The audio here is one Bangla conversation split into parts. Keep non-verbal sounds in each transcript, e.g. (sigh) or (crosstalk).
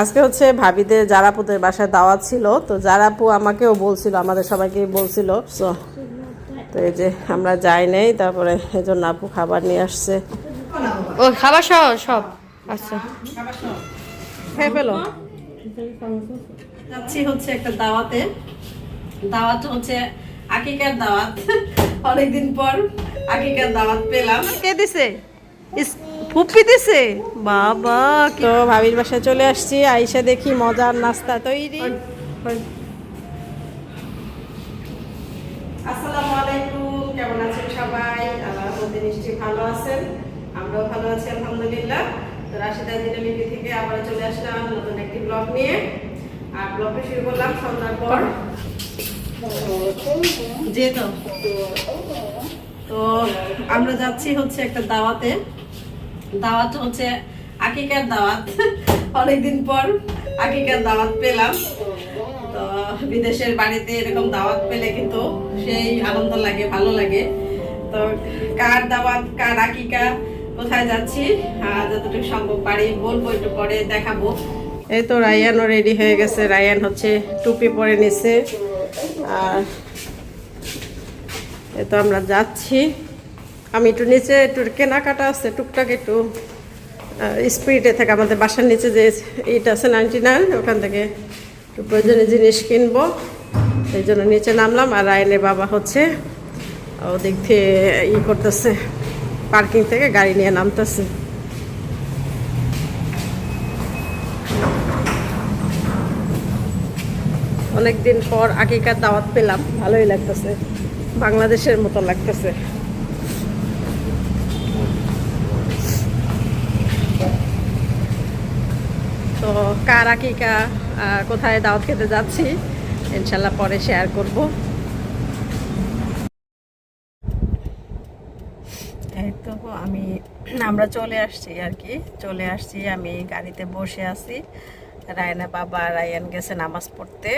আজকে হচ্ছে ভাবিদের জারাপুদের বাসায় দাওয়াত ছিল তো জারাপু আমাকেও বলছিল আমাদের সবাইকে বলছিল। So, তো এই যে আমরা যাই নাই তারপরে এই জন্য আপু খাবার নিয়ে আসছে। ও খাবার সহ সব। আচ্ছা। খেয়ে ফেলো। যাচ্ছি হচ্ছে একটা দাওয়াতে। দাওয়াত হচ্ছে আকিকার দাওয়াত। অনেকদিন পর আকিকার দাওয়াত পেলাম। কে দিছে? ফুপি দিছে? বাবা তো ভাবির বাসায় চলে আসছি আইসা দেখি মজার নাস্তা তৈরি। আসসালামু আলাইকুম কেমন আছেন সবাই? আল্লাহর মধ্যে নিশ্চয়ই ভালো আছেন। আমরাও ভালো আছি আলহামদুলিল্লাহ। তো রাশিদা দিনালিপি থেকে আবার চলে আসলাম নতুন একটি ব্লগ নিয়ে। আর ব্লগটা শুরু করলাম সন্ধ্যার পর। যে তো তো আমরা যাচ্ছি হচ্ছে একটা দাওয়াতে। দাওয়াত হচ্ছে আকিকার দাওয়াত। অনেকদিন পর আকিকার দাওয়াত পেলাম। তো বিদেশের বাড়িতে এরকম দাওয়াত পেলে কিন্তু সেই আনন্দ লাগে, ভালো লাগে। তো কার দাওয়াত, কার আকিকা, কোথায় যাচ্ছি? যতটুকু সম্ভব পারি বলব, একটু পরে দেখাবো। এই তো রায়ানও রেডি হয়ে গেছে। রায়ান হচ্ছে টুপি পরে নিছে। আর এ তো আমরা যাচ্ছি। আমি একটু নিচে, একটু কেনাকাটা আছে, টুকটাক একটু স্পিডে থেকে। আমাদের বাসার নিচে যে ইটা আছে নাইনটি নাইন ওখান থেকে একটু প্রয়োজনীয় জিনিস কিনবো। এই জন্য নিচে নামলাম আর রায়নের বাবা হচ্ছে, ওদিক থেকে ই করতেছে পার্কিং থেকে গাড়ি নিয়ে নামতেছে। অনেকদিন পর আগেকার দাওয়াত পেলাম, ভালোই লাগতেছে, বাংলাদেশের মতো লাগতেছে। তো কার আকিকা কা কোথায় দাওয়াত খেতে যাচ্ছি, ইনশাল্লাহ পরে শেয়ার করব। তো আমি, আমরা চলে আসছি আর কি। চলে আসছি, আমি গাড়িতে বসে আছি। রায়না বাবা, রায়ান গেছে নামাজ পড়তে।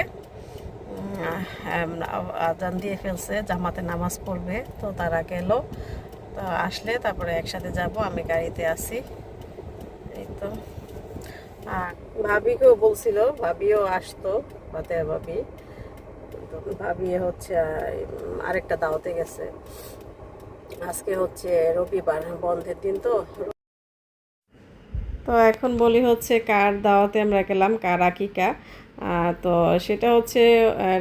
আজান দিয়ে ফেলছে, জামাতে নামাজ পড়বে, তো তারা গেল। তো আসলে তারপরে একসাথে যাব, আমি গাড়িতে আছি। এই তো। আর ভাবিকেও বলছিল, ভাবিও আসতো ফাতেহা ভাবি। ভাবি হচ্ছে, আরেকটা দাওয়াতে গেছে। আজকে হচ্ছে রবিবার, বন্ধের দিন তো। তো এখন বলি হচ্ছে কার দাওয়াতে আমরা গেলাম, কার আকিকা। তো সেটা হচ্ছে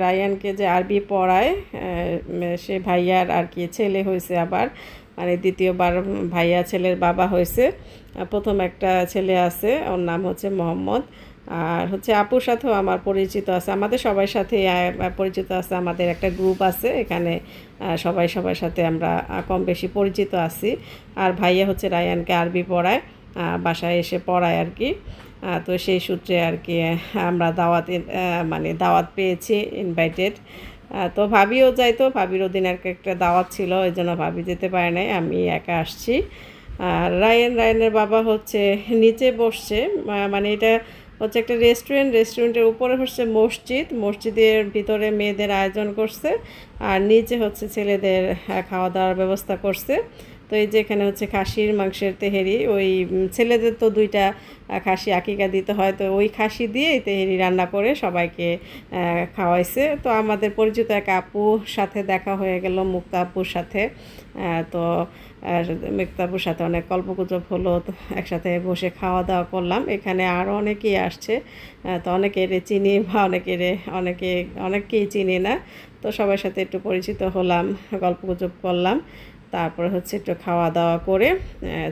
রায়ানকে যে আরবি পড়ায় সে ভাইয়ার আর কি ছেলে হয়েছে আবার। মানে দ্বিতীয়বার ভাইয়া ছেলের বাবা হয়েছে। প্রথম একটা ছেলে আছে, ওর নাম হচ্ছে মোহাম্মদ। আর হচ্ছে আপুর সাথেও আমার পরিচিত আছে। আমাদের সবার সাথে পরিচিত আছে। আমাদের একটা গ্রুপ আছে, এখানে সবাই সবার সাথে আমরা কম বেশি পরিচিত আছি। আর ভাইয়া হচ্ছে রায়ানকে আরবি পড়ায় বাসায় এসে পড়ায় আর কি। তো সেই সূত্রে আর কি আমরা দাওয়াতে মানে দাওয়াত পেয়েছি ইনভাইটেড তো ভাবিও যাইতো, ভাবির ওদিন আর একটা দাওয়াত ছিল, ওই জন্য ভাবি যেতে পারে নাই, আমি একা আসছি। আর রায়ন, রায়নের বাবা হচ্ছে নিচে বসছে মানে এটা হচ্ছে একটা রেস্টুরেন্ট, রেস্টুরেন্টের উপরে হচ্ছে মসজিদ, মসজিদের ভিতরে মেয়েদের আয়োজন করছে, আর নিচে হচ্ছে ছেলেদের খাওয়া দাওয়ার ব্যবস্থা করছে। তো এই যে এখানে হচ্ছে খাসির মাংসের তেহেরি ওই ছেলেদের তো দুইটা খাসি আকিকা দিতে হয় তো ওই খাসি দিয়েই তেহেরি রান্না করে সবাইকে খাওয়াইছে। তো আমাদের পরিচিত এক আপুর সাথে দেখা হয়ে গেল মুক্তা আপুর সাথে। তো আহ, মুক্তা সাথে অনেক গল্পগুজব হলো একসাথে বসে খাওয়া দাওয়া করলাম। এখানে আরও অনেকেই আসছে। তো অনেকের চিনি বা অনেকের অনেকে অনেককেই চিনি না। তো সবার সাথে একটু পরিচিত হলাম গল্পগুজব করলাম। তারপরে হচ্ছে একটু খাওয়া দাওয়া করে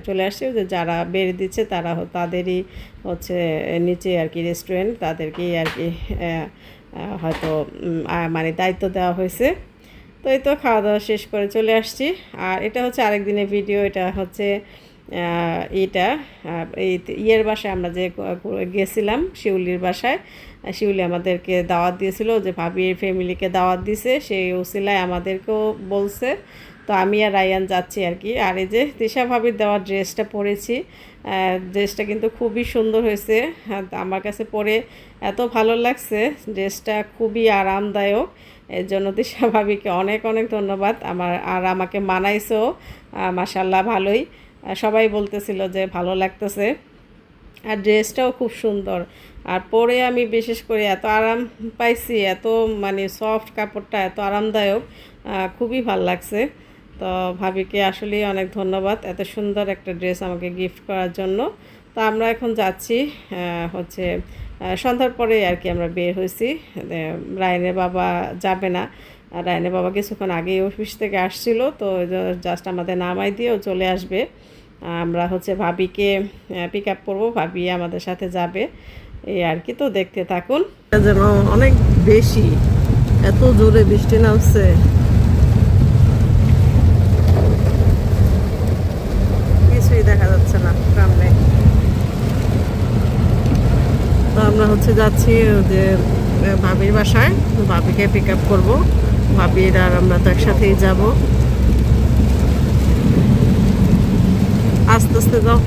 চলে আসছে। যে যারা বেড়ে দিচ্ছে তারা তাদেরই হচ্ছে নিচে আর কি রেস্টুরেন্ট তাদেরকেই আর কি হয়তো মানে দায়িত্ব দেওয়া হয়েছে। তো এই তো খাওয়া দাওয়া শেষ করে চলে আসছি। আর এটা হচ্ছে আরেক দিনের ভিডিও এটা হচ্ছে এটা এই ইয়ের বাসায় আমরা যে গেছিলাম শিউলির বাসায় শিউলি আমাদেরকে দাওয়াত দিয়েছিল যে ভাবির ফ্যামিলিকে দাওয়াত দিছে। সেই ওসিলায় আমাদেরকেও বলছে তো আমি আর রায়ান যাচ্ছি আর কি। আর এই যে তিশা ভাবির দেওয়া ড্রেসটা পরেছি ড্রেসটা কিন্তু খুবই সুন্দর হয়েছে। হ্যাঁ, আমার কাছে পরে এত ভালো লাগছে ড্রেসটা খুবই আরামদায়ক। এর জন্য তিশা ভাবিকে অনেক অনেক ধন্যবাদ। আমার আর আমাকে মানাইছেও মাসাল্লাহ ভালোই। সবাই বলতেছিল যে ভালো লাগতেছে। আর ড্রেসটাও খুব সুন্দর। আর পরে আমি বিশেষ করে এত আরাম পাইছি এত মানে সফট কাপড়টা এত আরামদায়ক খুবই ভালো লাগছে। তো ভাবিকে আসলে অনেক ধন্যবাদ এত সুন্দর একটা ড্রেস আমাকে গিফট করার জন্য। তো আমরা এখন যাচ্ছি হচ্ছে সন্ধ্যার পরে আর কি আমরা বের হয়েছি। রায়নের বাবা যাবে না। রায়নের বাবা কিছুক্ষণ আগেই অফিস থেকে আসছিল, তো জাস্ট আমাদের নামাই দিয়েও চলে আসবে। আমরা হচ্ছে ভাবিকে পিক আপ করব, ভাবি আমাদের সাথে যাবে। এই আর কি, তো দেখতে থাকুন। যেন অনেক বেশি, এত জোরে বৃষ্টি নামছে। কিছুই দেখা যাচ্ছে না সামনে। তো আমরা হচ্ছে যাচ্ছি যে ভাবির বাসায়। ভাবিকে পিক আপ করব। ভাবির আর আমরা তো একসাথেই যাব। আস্তে আস্তে যাও।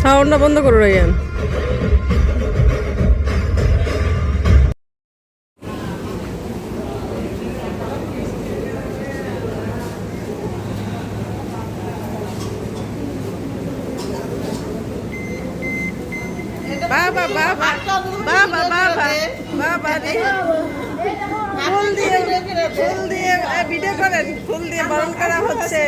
সাউন্ডটা বন্ধ করো রাইয়ান ফুল দিয়ে ফুল দিয়ে ভিডিও করেন। ফুল দিয়ে বরণ করা হচ্ছে।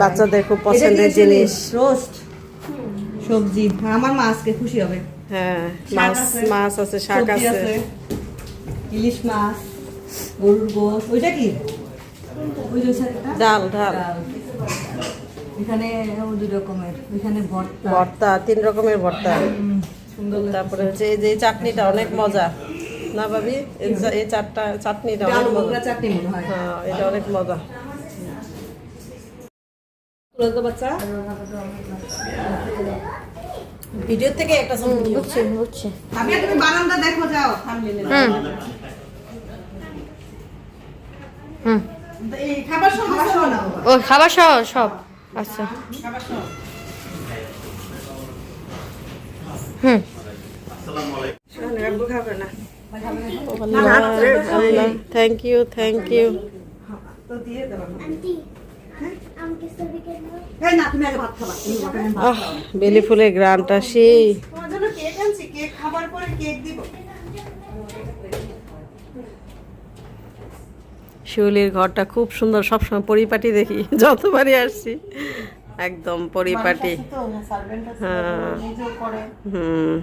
বাচ্চাদের খুব পছন্দের জিনিস। রোস্ট সবজি। হ্যাঁ, আমার মা আজকে খুশি হবে। হ্যাঁ মাছ মাছ আছে শাক আছে। ইলিশ মাছ গরুর গোস ওইটা কি? ডাল ডাল। এখানে দুই রকমের। এখানে ভর্তা। ভর্তা তিন রকমের ভর্তা। সুন্দর তারপরে হচ্ছে এই যে চাটনিটা অনেক মজা। না ভাবি এই চারটা চাটনিটা চাটনি মনে হয়। হ্যাঁ এটা অনেক মজা। বাচ্চা ভিডিও থেকে একটা ছবি দিও। বুঝছি বুঝছি। আমি তুমি বারান্দা দেখো যাও থামলে হুম। হুম। এই খাবার সময় ও খাবার সহ সব। আচ্ছা। খাবার হুম। খাবে না। Thank you thank you. আহ বেলি ফুলের গ্রানটা সেই শিউলির ঘরটা খুব সুন্দর সবসময় পরিপাটি দেখি যতবারই আসছি একদম পরিপাটি। আছে হ্যাঁ। হুম।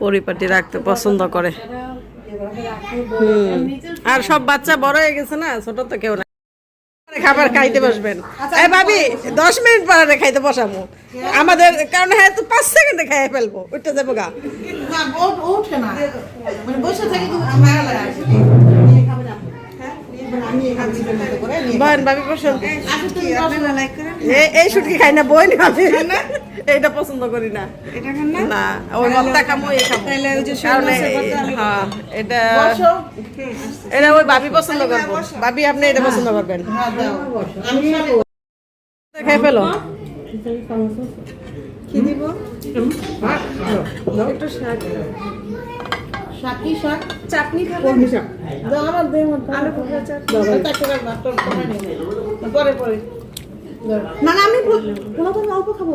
পরিপাটি রাখতে পছন্দ করে। হুম। আর সব বাচ্চা বড় হয়ে গেছে না ছোট তো কেউ না খাবার খাইতে বসবেন। এই ভাবি দশ মিনিট পরে খাইতে বসাবো আমাদের কারণ হ্যাঁ তো পাঁচ সেকেন্ডে খাইয়ে ফেলব উঠতে যাব গা। ওঠে না মানে বসে থাকি বয়েন ভাবি পছন্দ এই শুটকি খাই না বই না আমি এইটা পছন্দ করি না। এটা না? না ওই ভর্তা খামো এই আমি হ্যাঁ এটা এটা ওই ভাবি পছন্দ করব। ভাবি আপনি এটা পছন্দ করবেন। হ্যাঁ দাও। আমি খাব। খাই ফেলো। কি দিব? একটু শাক শাকি শাক। চাটনি শাক। দাও আমার মত আলু চাটনি তোর পরে পরে না না আমি পোলা তো অল্প খাব।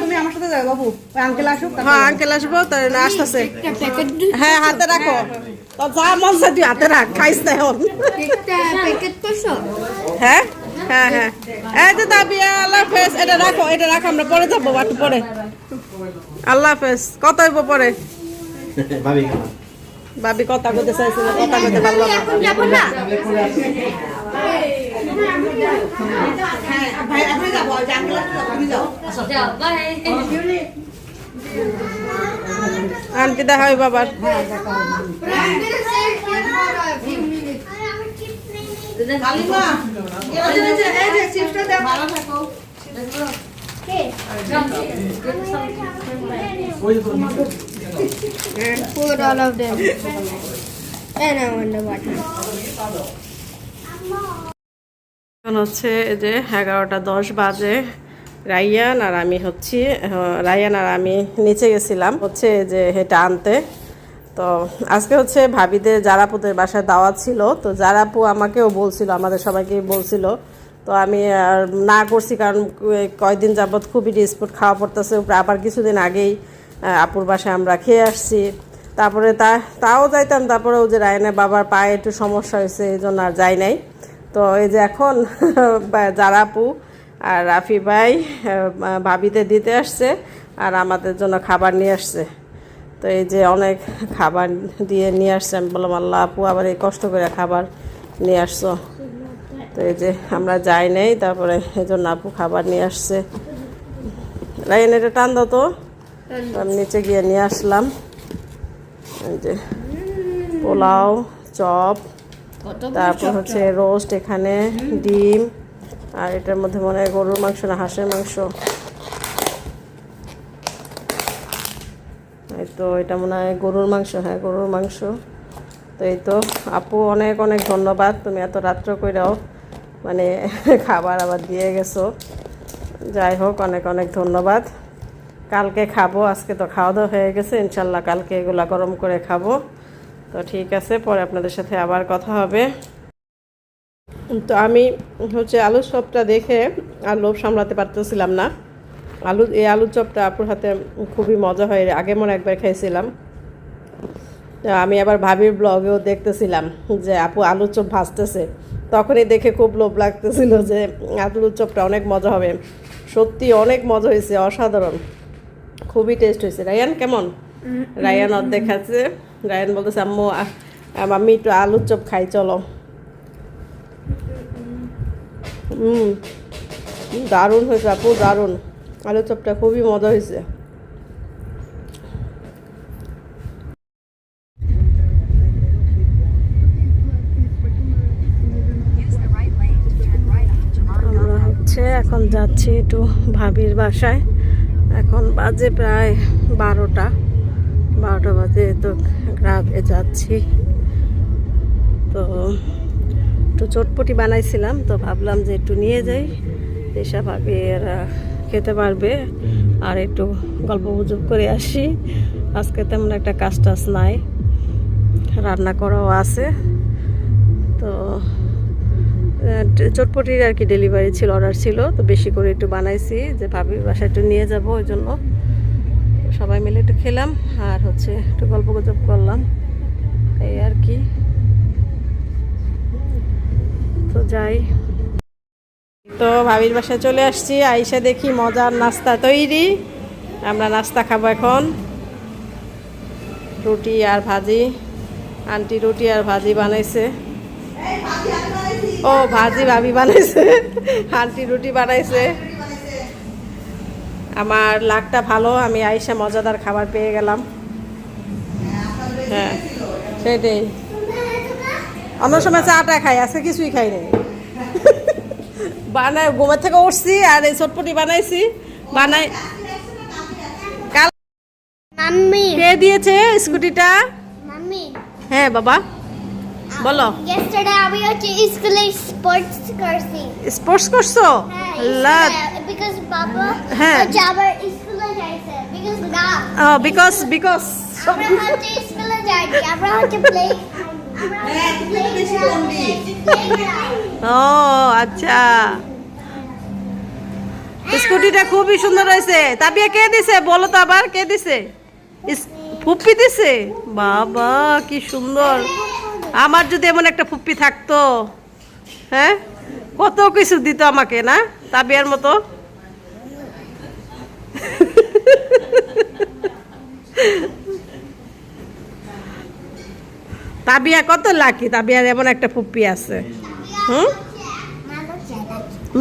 তুমি আমার সাথে যাও বাবু। ওই আঙ্কেল আসুক হ্যাঁ আঙ্কেল আসব তার আসতেছে। হ্যাঁ হাতে রাখো। তো যা মন তুই হাতে রাখ খাইস না হ্যাঁ? হ্যাঁ হ্যাঁ। এই তো দাবি আল্লাহ হাফেজ। এটা রাখো এটা রাখো আমরা পরে যাব একটু পরে। আল্লাহ হাফেজ। কত হইব পরে? ভাবি কথা কইতে চাইছিল কথা কইতে পারল না। এখন যাব না হ্যাঁ ভাই আপনি যাব জানলা তুমি যাও যাও বাই আন্টি দেখা হয় বাবার কালিমা এই যে চিপসটা দাও ভালো থাকো Put all of them. And I the water. এখন হচ্ছে যে এগারোটা দশ বাজে রাইয়ান আর আমি হচ্ছি রাইয়ান আর আমি নিচে গেছিলাম হচ্ছে যে এটা আনতে তো আজকে হচ্ছে ভাবিদের জারাপুদের বাসায় দাওয়াত ছিল। তো জারাপু আমাকেও বলছিল, আমাদের সবাইকে বলছিল। তো আমি আর না করছি কারণ ক- কয়দিন যাবৎ খুবই ডিসপুট, খাওয়া পড়তেছে। আবার কিছুদিন আগেই আপুর বাসায় আমরা খেয়ে আসছি। তারপরে তা, তাও যাইতাম তারপরে ওই যে রায়নের বাবার পায়ে একটু সমস্যা হয়েছে, এই জন্য আর যাই নাই। তো এই যে এখন (laughs) জারাপু আর রাফি ভাই ভাবিতে দিতে আসছে আর আমাদের জন্য খাবার নিয়ে আসছে। তো এই যে অনেক খাবার দিয়ে নিয়ে আসছে, আমি বললাম, আল্লাহ আপু, আবার এই কষ্ট করে খাবার নিয়ে আসছো। তো এই যে আমরা যাই নাই, তারপরে এই জন্য আপু খাবার নিয়ে আসছে। লাইন এটা টান দাও তো। তো আমি নিচে গিয়ে নিয়ে আসলাম। এই যে পোলাও, চপ, তারপর হচ্ছে রোস্ট এখানে, ডিম, আর এটার মধ্যে মনে হয় গরুর মাংস না, হাঁসের মাংস। তো এটা মনে হয় গরুর মাংস হ্যাঁ গরুর মাংস। তো এই তো, আপু, অনেক অনেক ধন্যবাদ। তুমি এত রাত্র কইরাও মানে (laughs) খাবার আবার দিয়ে গেছো। যাই হোক, অনেক অনেক ধন্যবাদ। কালকে খাব, আজকে তো খাওয়া দাওয়া হয়ে গেছে। ইনশাল্লাহ কালকে এগুলা গরম করে খাব। তো ঠিক আছে, পরে আপনাদের সাথে আবার কথা হবে। তো আমি হচ্ছে আলুর চপটা দেখে আর লোভ সামলাতে পারতেছিলাম না। আলু এই আলুর চপটা আপুর হাতে খুবই মজা হয় আগে মনে একবার খাইছিলাম। আমি আবার ভাবির ব্লগেও দেখতেছিলাম যে আপু আলুর চপ ভাজতেছে। তখনই দেখে খুব লোভ লাগতেছিল যে আলুর চপটা অনেক মজা হবে। সত্যি অনেক মজা হয়েছে অসাধারণ। খুবই টেস্ট হয়েছে। রায়ান কেমন? রায়ান অর্ধেক খাচ্ছে। রায়ান বলতেছে আম্মু আমি একটু আলুর চপ খাই চলো। হুম দারুণ হয়েছে আপু দারুণ। আলুর চপটা খুবই মজা হয়েছে। এখন যাচ্ছি একটু ভাবির বাসায়। এখন বাজে প্রায় বারোটা। বারোটা বাজে তো গ্রামে যাচ্ছি। তো একটু চটপটি বানাইছিলাম, তো ভাবলাম যে একটু নিয়ে যাই। এসা ভাবি এরা খেতে পারবে। আর একটু গল্প গুজব করে আসি। আজকে তেমন একটা কাজ টাজ নাই। রান্না করাও আছে। তো চটপটির আর কি ডেলিভারি ছিল অর্ডার ছিল। তো বেশি করে একটু বানাইছি যে ভাবির বাসায় একটু নিয়ে যাব ওই জন্য। সবাই মিলে একটু খেলাম আর হচ্ছে একটু গল্প গুজব করলাম। এই আর কি। তো যাই। তো ভাবির বাসায় চলে আসছি, আইসা দেখি মজার নাস্তা তৈরি। আমরা নাস্তা খাব এখন। রুটি আর ভাজি। আন্টি রুটি আর ভাজি বানাইছে। ও, ভাজি ভাবি বানাইছে। আন্টি রুটি বানাইছে। আমার লাকটা ভালো, আমি আইসা মজাদার খাবার পেয়ে গেলাম। হ্যাঁ সেটাই অন্য সময় চাটা খাই, আজকে কিছুই খাই নাই। বানাই ঘুমের থেকে উঠছি আর এই চটপটি বানাইছি। বানাই কাল মাম্মি। কে দিয়েছে স্কুটিটা? মাম্মি। হ্যাঁ বাবা। বলো। yesterday আমি হচ্ছে স্কুলে স্পোর্টস করছি। স্পোর্টস করছ? হ্যাঁ আল্লাহ। বিকজ বাবা হ্যাঁ। আবার স্কুলে যাইছে বিকজ না বিকজ বিকজ আমরা হচ্ছে স্কুলে যাইনি আমরা হচ্ছে প্লে হ্যাঁ। ও আচ্ছা। স্কুটিটা খুবই সুন্দর হয়েছে। তাবিয়া কে দিছে? বলো তো আবার, কে দিছে? ফুপ্পি দিছে? বাবা, কি সুন্দর। আমার যদি এমন একটা ফুপ্পি থাকতো হ্যাঁ? কত কিছু দিত আমাকে, না? তাবিয়ার মতো। তাবিয়া কত লাকি? তাবিয়ার এমন একটা ফুপ্পি আছে। হুম?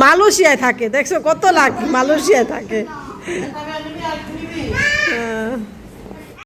মালয়েশিয়ায় থাকে। দেখছ কত লাকি? মালয়েশিয়ায় থাকে।